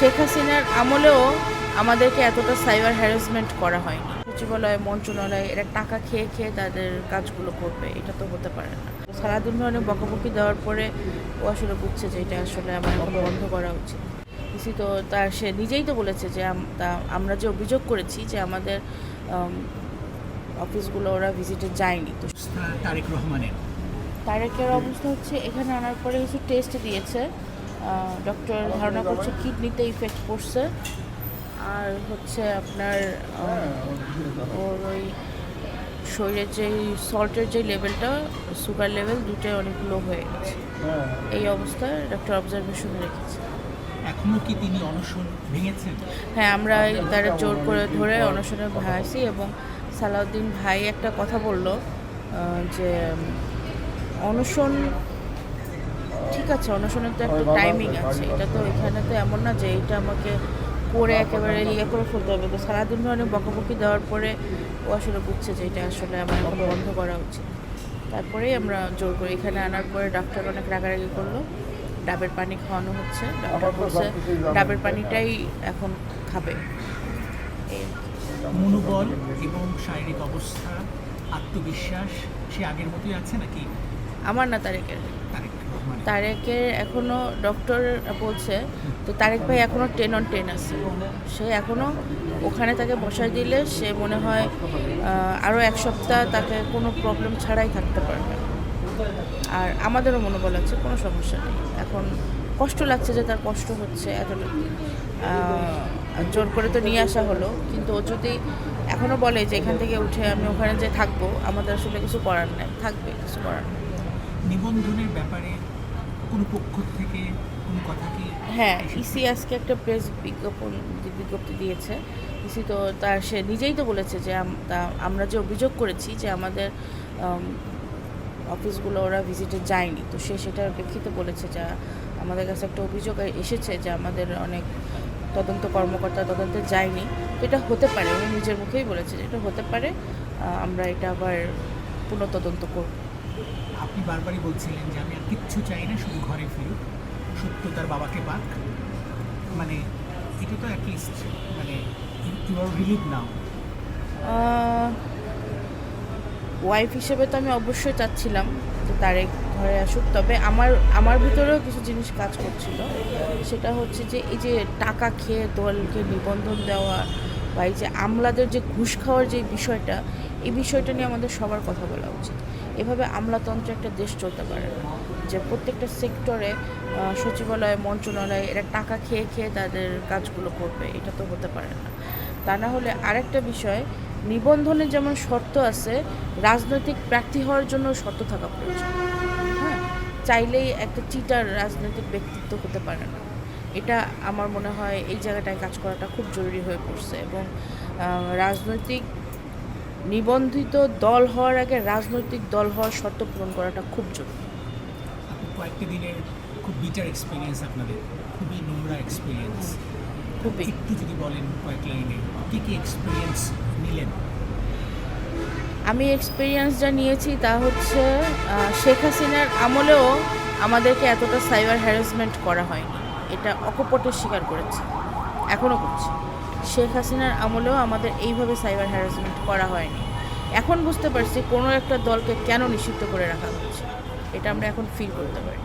শেখ হাসিনার আমলেও আমাদেরকে এতটা সাইবার হ্যারাসমেন্ট করা হয়নি। সচিবালয় মন্ত্রণালয় এরা টাকা খেয়ে খেয়ে তাদের কাজগুলো করবে এটা তো হতে পারে না। সারাদিন অনেক বকাবকি দেওয়ার পরে ও আসলে বুঝছে যে এটা আসলে আমার বন্ধ করা উচিত। ইসি তো তার সে নিজেই তো বলেছে যে আমরা যে অভিযোগ করেছি যে আমাদের অফিসগুলো ওরা ভিজিটে যায়নি। তো তারেক রহমানের। তারেকের অবস্থা হচ্ছে এখানে আনার পরে কিছু টেস্ট দিয়েছে। ডক্টর ধারণা করছে কিডনিতে ইফেক্ট পড়ছে। আর হচ্ছে আপনার ওর ওই শরীরের যে সল্টের যে লেভেলটা সুগার লেভেল দুটোই অনেক লো হয়ে গেছে। এই অবস্থায় ডক্টর অবজারভেশনে রেখেছে। এখনও কি তিনি অনশন ভেঙেছেন? হ্যাঁ আমরা তারা জোর করে ধরে অনশনে ভাইছি এবং সালাউদ্দিন ভাই একটা কথা বলল যে অনশন ঠিক আছে অনশনের তো একটা টাইমিং আছে। এটা তো এখানে তো এমন না যে এটা আমাকে করে একেবারে ইয়ে করে ফেলতে হবে। তো সারাদিন অনেক বকাবকি দেওয়ার পরে ও আসলে বুঝছে যে এটা আসলে আমার এখন বন্ধ করা উচিত। তারপরেই আমরা জোর করে এখানে আনার পরে ডাক্তার অনেক রাগারাগি করল। ডাবের পানি খাওয়ানো হচ্ছে। ডাক্তার বলছে ডাবের পানিটাই এখন খাবে। মনোবল এবং শারীরিক অবস্থা আত্মবিশ্বাস সে আগের মতোই আছে নাকি? আমার না তারেকের তারেক তারেকের এখনও ডক্টর বলছে তো তারেক ভাই এখনও টেন অন টেন আছে। সে এখনও ওখানে তাকে বসায় দিলে সে মনে হয় আরও এক সপ্তাহ তাকে কোনো প্রবলেম ছাড়াই থাকতে পারবে। আর আমাদেরও মনোবল আছে কোনো সমস্যা নেই। এখন কষ্ট লাগছে যে তার কষ্ট হচ্ছে আহ, জোর করে তো নিয়ে আসা হলো কিন্তু ও যদি এখনও বলে যে এখান থেকে উঠে আমি ওখানে যে থাকব আমাদের আসলে কিছু করার নেই থাকবে কিছু করার নেই। নিবন্ধনের ব্যাপারে কোনো পক্ষ থেকে কোনো কথা কি হ্যাঁ ইসি আজকে একটা প্রেস বিজ্ঞাপন বিজ্ঞপ্তি দিয়েছে ইসি তো তার সে নিজেই তো বলেছে যে আমরা যে অভিযোগ করেছি যে আমাদের অফিসগুলো ওরা ভিজিটে যায়নি। তো সে সেটার প্রেক্ষিতে বলেছে যে আমাদের কাছে একটা অভিযোগ এসেছে যে আমাদের অনেক তদন্ত কর্মকর্তা তদন্তে যায়নি। তো এটা হতে পারে উনি নিজের মুখেই বলেছে যে এটা হতে পারে আমরা এটা আবার পুনঃতদন্ত করব। আপনি বারবারই বলছিলেন যে আমি আর কিচ্ছু চাই না, শুধু ঘরে ফিরুক। সত্য তার বাবাকে পাক। মানে এটা তো অ্যাটলিস্ট মানে you are relieve now wife হিসেবে তো আমি অবশ্যই চাচ্ছিলাম যে তারেক ঘরে আসুক। তবে আমার আমার ভিতরেও কিছু জিনিস কাজ করছিল। সেটা হচ্ছে যে, এই যে টাকা খেয়ে দলকে নিবন্ধন দেওয়া বা এই যে আমলাদের যে ঘুষ খাওয়ার যে বিষয়টা, এই বিষয়টা নিয়ে আমাদের সবার কথা বলা উচিত। এভাবে আমলাতন্ত্র একটা দেশ চলতে পারে না যে প্রত্যেকটা সেক্টরে সচিবালয়, মন্ত্রণালয়, এরা টাকা খেয়ে খেয়ে তাদের কাজগুলো করবে, এটা তো হতে পারে না। তা না হলে আরেকটা বিষয়, নিবন্ধনের যেমন শর্ত আছে, রাজনৈতিক প্রার্থী হওয়ার জন্য শর্ত থাকা প্রয়োজন। হ্যাঁ চাইলেই একটা চিটার রাজনৈতিক ব্যক্তিত্ব হতে পারে না। এটা আমার মনে হয় এই জায়গাটায় কাজ করাটা খুব জরুরি হয়ে পড়ছে এবং রাজনৈতিক নিবন্ধিত দল হওয়ার আগে রাজনৈতিক দল হওয়ার শর্ত পূরণ করাটা খুব জরুরি। কয়েকটি দিনের খুব বিটার এক্সপিরিয়েন্স আপনাদের খুবই নোংরা এক্সপিরিয়েন্স খুবই। একটু যদি বলেন কয়েক লাইনে কী কী এক্সপিরিয়েন্স নিলেন? আমি এক্সপিরিয়েন্স যা নিয়েছি তা হচ্ছে শেখ হাসিনার আমলেও আমাদেরকে এতটা সাইবার হ্যারাসমেন্ট করা হয়নি। এটা অকপটে স্বীকার করেছে। এখনও করছে। শেখ হাসিনার আমলেও আমাদের এইভাবে সাইবার হ্যারাসমেন্ট করা হয়নি। এখন বুঝতে পারছি কোনো একটা দলকে কেন নিষিদ্ধ করে রাখা হচ্ছে। এটা আমরা এখন ফিল করতে পারি।